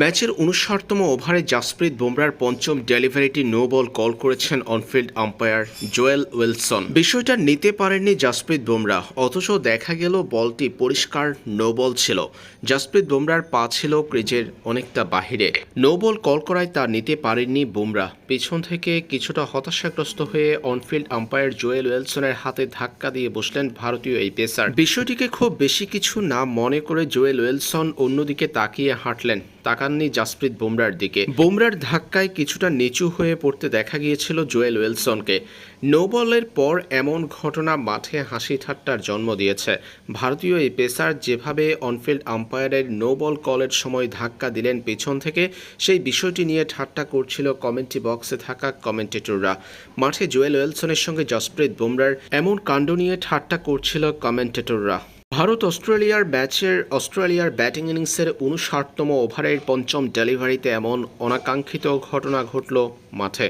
ম্যাচের উনষাটতম ওভারে জাসপ্রীত বুমরার পঞ্চম ডেলিভারিটি নো বল কল করেছেন on field umpire Joel Wilson. বিষয়টা নিতে পারেননি জাসপ্রীত বুমরা, অথচ দেখা গেল বলটি পরিষ্কার নো বল ছিল। জাসপ্রীত বুমরার পা ছিল ক্রিজের অনেকটা বাহিরে। নো বল কল করায় তা নিতে পারেননি বুমরা। পিছন থেকে কিছুটা হতাশাগ্রস্ত হয়ে অনফিল্ড আম্পায়ার জোয়েল উইলসনের হাতে ধাক্কা দিয়ে বসলেন ভারতীয় এই পেসার। বিষয়টিকে খুব বেশি কিছু না মনে করে জোয়েল উইলসন অন্যদিকে তাকিয়ে হাঁটলেন। তাকাননি জাসপ্রীত বুমরার দিকে। বুমরার ধাক্কায় কিছুটা নিচু হয়ে পড়তে দেখা গিয়েছিল জোয়েল উইলসনকে। নো বলের পর এমন ঘটনা মাঠে হাসি ঠাট্টার জন্ম দিয়েছে। ভারতীয় এই পেসার যেভাবে অনফিল্ড আম্পায়ারের নো বল কলের সময় ধাক্কা দিলেন পেছন থেকে, সেই বিষয়টি নিয়ে ঠাট্টা করছিল কমেন্ট্রি বক্সে থাকা কমেন্টেটররা। মাঠে জোয়েল ওয়েলসনের সঙ্গে জসপ্রীত বুমরার এমন কাণ্ড নিয়ে ঠাট্টা করছিল কমেন্টেটররা। ভারত অস্ট্রেলিয়ার ব্যাচের অস্ট্রেলিয়ার ব্যাটিং ইনিংসের উনষাটতম ওভারের পঞ্চম ডেলিভারিতে এমন অনাকাঙ্ক্ষিত ঘটনা ঘটল মাঠে।